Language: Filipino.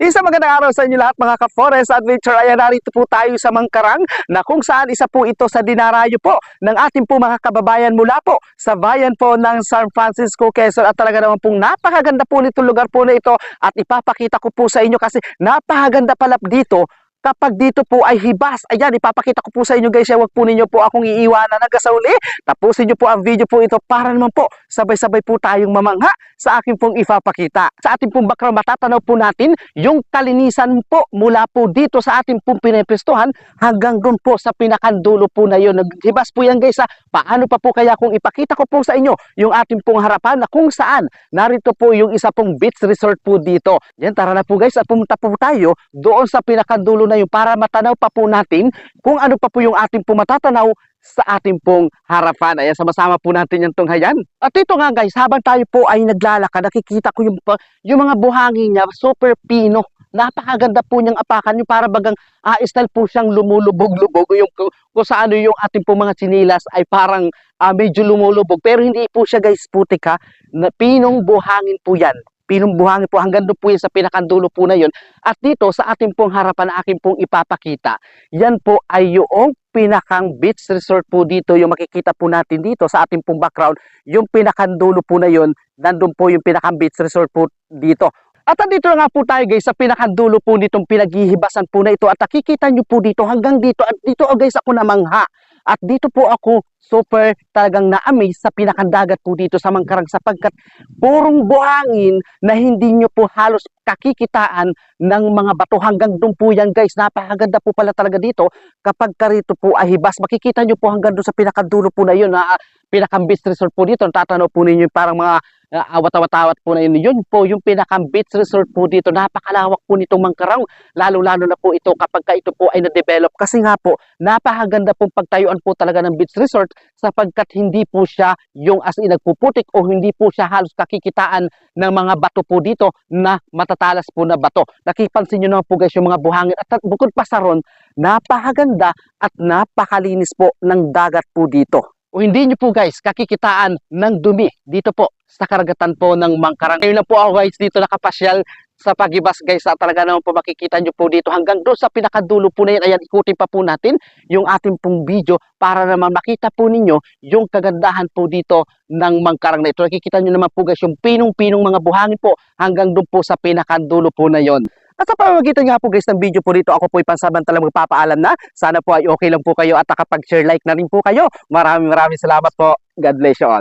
Isang magandang araw sa inyo lahat mga ka-Forest Adventure. Ayan, narito po tayo sa Mangkarang na kung saan isa po ito sa dinarayo po ng ating po mga kababayan mula po sa bayan po ng San Francisco, Quezon. At talaga naman pong napakaganda po nitong lugar po na ito at ipapakita ko po sa inyo kasi napakaganda pala dito kapag dito po ay hibas. Ayan, ipapakita ko po sa inyo guys. Huwag po ninyo po akong iiwanan hanggang sa uli. Tapusin nyo po ang video po ito para naman po sabay-sabay po tayong mamangha sa akin pong ipapakita. Sa ating pong background, matatanaw po natin yung kalinisan po mula po dito sa ating pong pinepestuhan hanggang doon po sa pinakandulo po na yun. Naghibas po yan guys ha. Paano pa po kaya kung ipakita ko po sa inyo yung ating pong harapan na kung saan narito po yung isa pong beach resort po dito. Yan, tara na po guys at pumunta po tayo doon sa pinakandulo na yun para matanaw pa po natin kung ano pa po yung ating pong matatanaw sa ating pong harapan. Ayan, sama-sama po natin yung tunghayan. At ito nga guys, habang tayo po ay naglalakad, nakikita ko yung, yung mga buhangin niya, super pino. Napakaganda po niyang apakan, yung para bagang ah, style po siyang lumulubog-lubog. Yung, kung, kung sa ano yung ating po mga chinilas ay parang ah, medyo lumulubog. Pero hindi po siya guys putik ha. Na, pinong buhangin po yan. Pinong buhangin po. Hanggang doon po yan sa pinakandulo po na yun. At dito sa ating pong harapan na aking pong ipapakita, yan po ay yung pinakang beach resort po dito, yung makikita po natin dito sa ating pong background, yung pinakandulo po na yun, nandun po yung pinakang beach resort po dito. At andito na nga po tayo guys sa pinakandulo po nitong pinaghihibasan po na ito at nakikita nyo po dito hanggang dito at dito oh, guys ako namangha. At dito po ako super talagang na-amaze sa pinakandagat po dito sa Mangkarang sapagkat purong buhangin na hindi nyo po halos kakikitaan ng mga bato hanggang doon po yan guys. Napakaganda po pala talaga dito kapag karito po ay hibas. Makikita nyo po hanggang doon sa pinakadulo po na yun na pinakang resort po dito. Tatanaw po ninyo parang mga awat-awat-awat po na yun. Yun po yung pinakang beach resort po dito. Napakalawak po nitong Mangkarang. Lalo-lalo na po ito kapag ka ito po ay na-develop. Kasi nga po, napakaganda pong pagtayuan po talaga ng beach resort sapagkat hindi po siya yung as in nagpuputik o hindi po siya halos kakikitaan ng mga bato po dito na matatalas po na bato. Nakipansin nyo naman po guys yung mga buhangin at bukod pa sa ron, napakaganda at napakalinis po ng dagat po dito. O hindi nyo po guys kakikitaan ng dumi dito po sa karagatan po ng Mangkarang. Ngayon na po ako guys dito nakapasyal sa pagibas guys at talaga naman po makikita nyo po dito hanggang doon sa pinakadulo po na yan. Ayan, ikutin pa po natin yung ating pong video para naman makita po ninyo yung kagandahan po dito ng Mangkarang na ito. Nakikita nyo naman po guys yung pinong-pinong mga buhangin po hanggang doon po sa pinakadulo po na yon. At sa pamamagitan nga po guys ng video po dito, ako po ipansamantalang magpapaalam na. Sana po ay okay lang po kayo at nakapag-share like na rin po kayo. Maraming maraming salamat po. God bless you all.